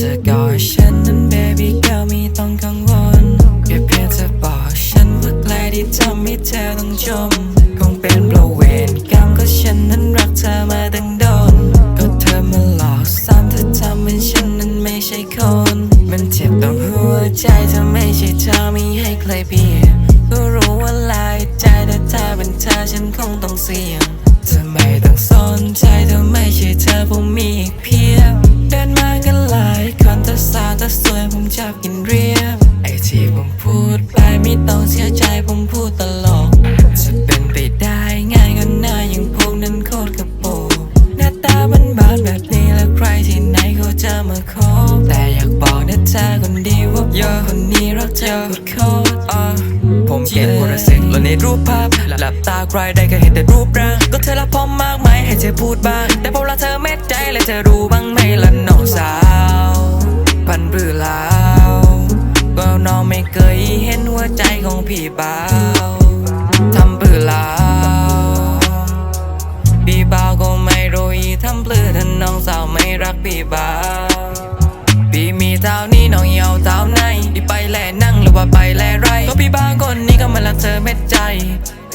เธอกอดฉันนั้น baby girl ไม่ต้องกังวลแค่เพียงเธอบอกฉันว่าใกล้ที่ทำให้เธอต้องจม คงเป็นเพราะเวรกรรมก็ฉันนั้นรักเธอมาตั้งโดน ก็เธอมาหลอกซ้ำเธอทำเป็นฉันนั้นไม่ใช่คน มันเจ็บตรงหัวใจเธอไม่ใช่เธอไม่ให้ใครเปลี่ยนก็รู้ว่าลายใจแต่ถ้าเป็นเธอฉันคงต้องเสี่ยงเธอไม่ต้องสนใจเธอไม่ ชอบกินเรียบไอ้ที่ผมพูดไปไม่ต้องเสียใจผมพูดตลกจะเป็นไปได้ง่ายก็น่าอย่างพวกนั้นโคตรกระโปงหน้าตาบ้านบานแบบนี้แล้วใครที่ไหนเขาจะมาขอแต่อยากบอกนะเธอคนดีว่าผมคนนี้รักเธอโคตรอะผมเขียนคนละสิ่งแล้วในรูปภาพหลับตาใครได้ก็เห็นแต่รูปร่างก็เธอละพร้อมมากมายให้เธอพูดบ้างแต่พอละเธอเม็ดใจเลยเธอรู้บ้างไหมละน้องสาวพันบือลาว น้องไม่เคยเห็นหัวใจของพี่บ่าวทำบือลาวพี่บ่าวก็ไม่รู้อีทำเปลือถ้าน้องสาวไม่รักพี่บ่าวพี่มีเท่านี้น้องเหี่ยวเท่าไหนที่ไปแลนั่งหรือว่าไปแลไรก็พี่บ้าคนนี้ก็มาลักเธอเม็ดใจ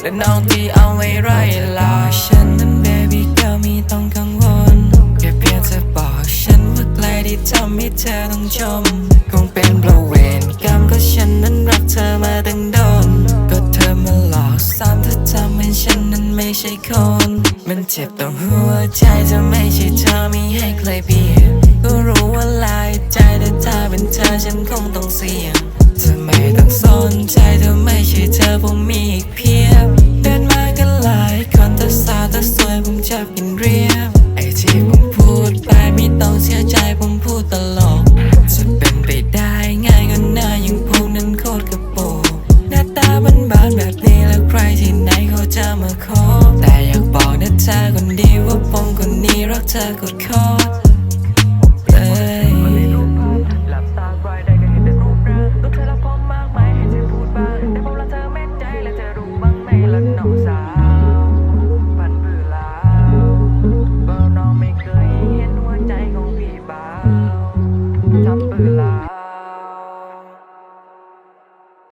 และน้องที่เอาไว้ไรลาฉันนั้น baby girl ไม่ต้องกังวลแค่เพียงเธอบอกฉันว่าใกล้ที่ทำให้เธอต้องชมคงเป็นเพราะเวร ก็ฉันนั้นรักเธอมาตั้งโดน ก็เธอมาหลอกซ้ำเธอทำให้ฉันนั้นไม่ใช่คน มันเจ็บตรงหัวใจเธอไม่ใช่เธอไม่ให้ใครเบียดก็รู้ว่าลายใจแต่ถ้าเป็นเธอฉันคงต้องเสี่ยงเธอไม่ต้องสนใจเธอไม่ใช่เธอผมมีอีกเพียบ ขอแต่อยากบอกนะเธอคนดีว่าผมคนนี้รักเธอกดคอ